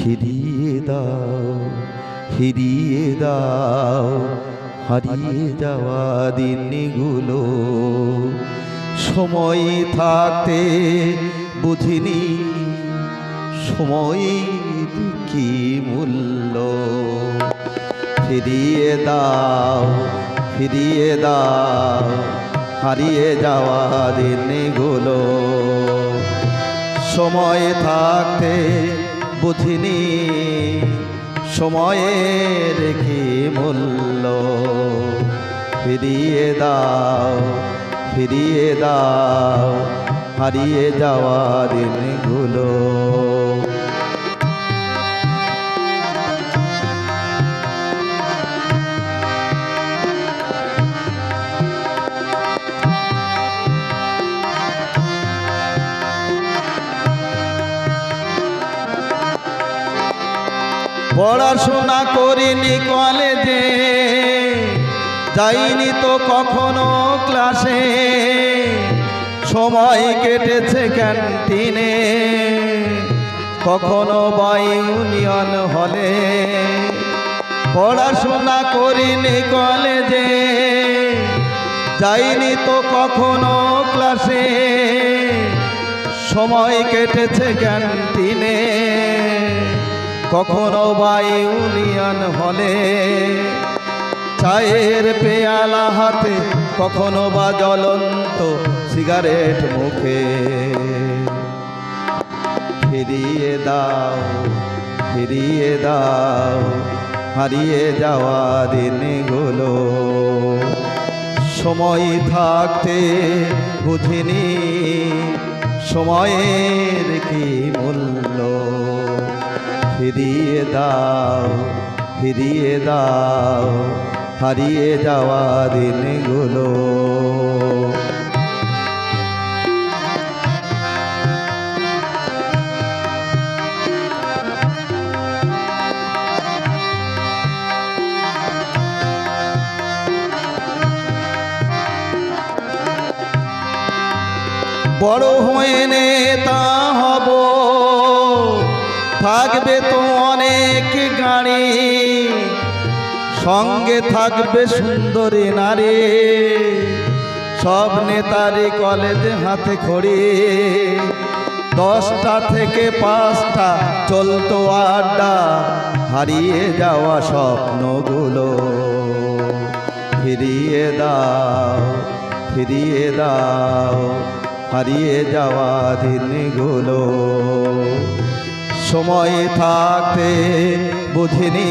ফিরিয়ে দাও ফিরিয়ে দাও, হারিয়ে যাওয়া দিনগুলো। সময় থাকতে বুঝিনি, সময় কি মূল্য? ফিরিয়ে দাও ফিরিয়ে দাও, হারিয়ে যাওয়া দিনগুলো। সময় থাকতে বুঝিনি সময়ের রেখে মূল্য ফিরিয়ে দাও ফিরিয়ে দাও হারিয়ে যাওয়া দিনগুলো। পড়াশোনা করিনি কলেজে, যাইনি তো কখনো ক্লাসে। সময় কেটেছে ক্যান্টিনে, কখনো বা ইউনিয়ন হলে। পড়াশোনা করিনি কলেজে, যাইনি তো কখনো ক্লাসে। সময় কেটেছে ক্যান্টিনে। কখনো বা ইউনিয়ন হলে চায়ের পেয়ালা হাতে কখনো বা জ্বলন্ত সিগারেট মুখে। ফিরিয়ে দাও ফিরিয়ে দাও, হারিয়ে যাওয়া দিনগুলো। সময় থাকতে বুঝিনি সময়ের কি মূল্য। ফিরিয়ে দাও ফিরিয়ে দাও হারিয়ে যাওয়া দিনগুলো। বড় হয়ে নেতা হব। থাকবে তো অনেক গাড়ি, সঙ্গে থাকবে সুন্দরী নারী। সব নেতারি কলেজে হাতে খড়ি, দশটা থেকে পাঁচটা চলতো আড্ডা, হারিয়ে যাওয়া স্বপ্নগুলো। ফিরিয়ে দাও ফিরিয়ে দাও, হারিয়ে যাওয়া দিনগুলো। সময় থাকতে বুঝিনি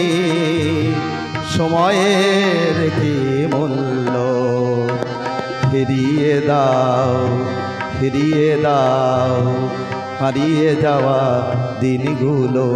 সময়ের কি মূল্য? ফিরিয়ে দাও ফিরিয়ে দাও হারিয়ে যাওয়া দিনগুলো।